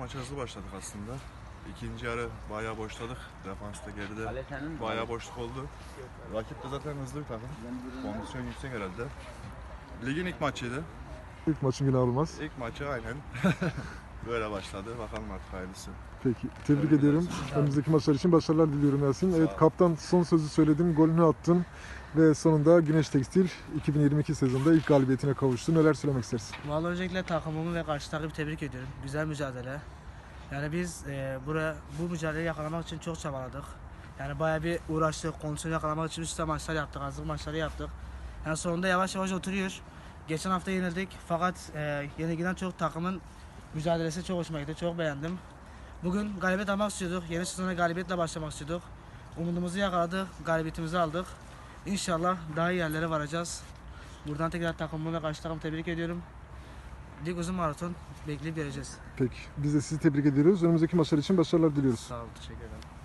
Maça hızlı başladık aslında. İkinci yarı bayağı boşladık. Defansta geride bayağı boşluk oldu. Rakip de zaten hızlı bir takım. Kondisyon yüksek herhalde. Ligin ilk maçıydı. İlk maçın günahı olmaz. İlk maçı aynen böyle başladı. Bakalım artık hayırlısı. Peki. Tebrik ediyorum. Önümüzdeki maçlar için başarılar diliyorum Yasin. Evet kaptan son sözü söyledin. Golünü attın. Ve sonunda Güneş Tekstil 2022 sezonunda ilk galibiyetine kavuştu. Neler söylemek istersin? Vallahi öncelikle takımımı ve karşı takımı tebrik ediyorum. Güzel mücadele. Yani biz e, buraya bu mücadeleyi yakalamak için çok çabaladık. Yani bayağı bir uğraştık. Kondisyonu yakalamak için üst üste maçlar yaptık. Hazırlık maçları yaptık. Yani sonunda yavaş yavaş oturuyor. Geçen hafta yenildik. Fakat e, yenilgiden çok takımın mücadelesi çok hoşuma gitti. Çok beğendim. Bugün galibiyet almak istiyorduk. Yeni sezona galibiyetle başlamak istiyorduk. Umudumuzu yakaladık. Galibiyetimizi aldık. İnşallah daha iyi yerlere varacağız. Buradan tekrar takımımı ve karşı takımı tebrik ediyorum. Lig uzun maraton bekleyip göreceğiz. Peki. Biz de sizi tebrik ediyoruz. Önümüzdeki maçlar için başarılar diliyoruz. Sağ olun, teşekkür ederim.